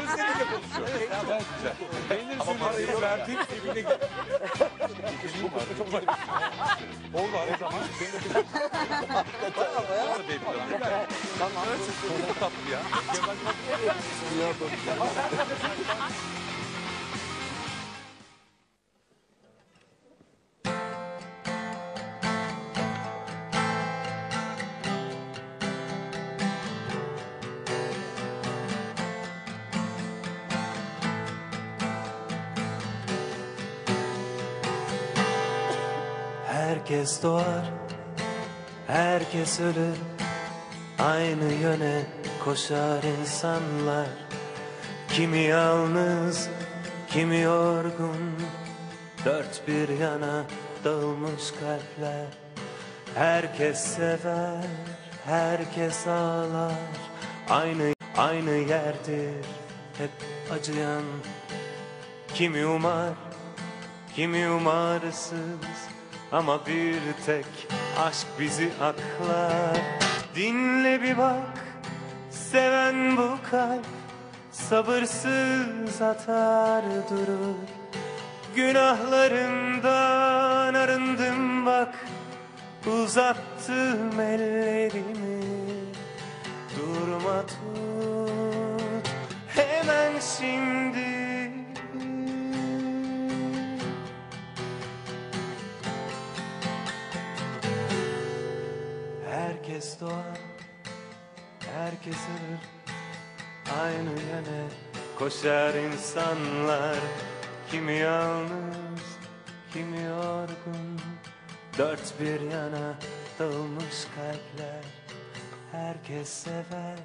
Gözleriyle konuşuyor. Gayet güzel. Ama parayı verdiğim evine git. Çok var. Oldu her zaman. Bana da bekliyorum. Tamam. Çok tatlı ya. Kemal Herkes doğar, herkes ölür. Aynı yöne koşar insanlar. Kimi yalnız, kimi yorgun. Dört bir yana dağılmış kalpler. Herkes sever, herkes ağlar. Aynı, aynı yerdir hep acıyan. Kimi umar, Kimi umarsız ama bir tek aşk bizi aklar. Dinle bir bak seven bu kalp Sabırsız atar durur. Günahlarımdan arındım bak Uzattım ellerimi. Durma tut hemen şimdi Herkes doğar, herkes ölür. Aynı yöne koşar insanlar. Kimi yalnız, kimi yorgun. Dört bir yana dağılmış kalpler. Herkes sever,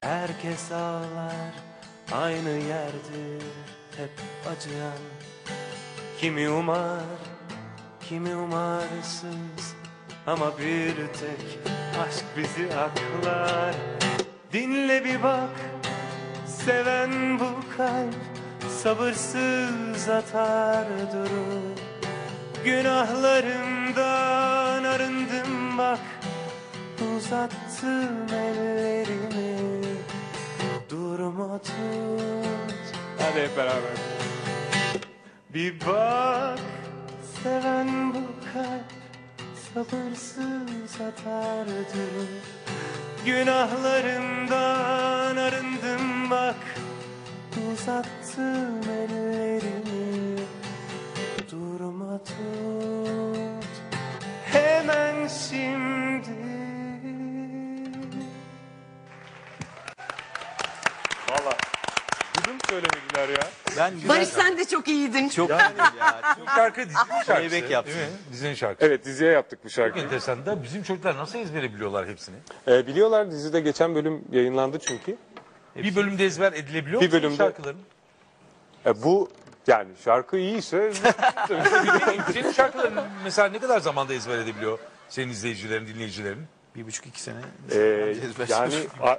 herkes ağlar. Aynı yerdir hep acıyan. Kimi umar, kimi umarsız ama bir tek aşk bizi aklar. Dinle bir bak seven bu kalp Sabırsız atar durur. Günahlarımdan arındım bak Uzattım ellerimi. Durma tut. Hadi hep beraber. Bir bak sabırsız atar durur Günahlarımdan arındım bak. Uzattım ellerimi. Durma tut. Hemen şimdi. Valla. Ya. Ben güzel Barış sen de çok iyiydin. çok Yani bu şarkı dizinin şarkısı. Playback yapsın. Değil mi? Dizinin şarkısı. Evet diziye yaptık bu Çok şarkıyı. enteresan da bizim çocuklar nasıl ezbere biliyorlar hepsini? Ee, biliyorlar dizide geçen bölüm yayınlandı çünkü. Bir bölümde ezber edilebiliyor Bir mu bölümde- şarkıların? Ee, bu yani şarkı iyiyse senin şarkıların mesela ne kadar zamanda ezber edebiliyor senin izleyicilerin, dinleyicilerin? bir buçuk iki sene. e, yani a-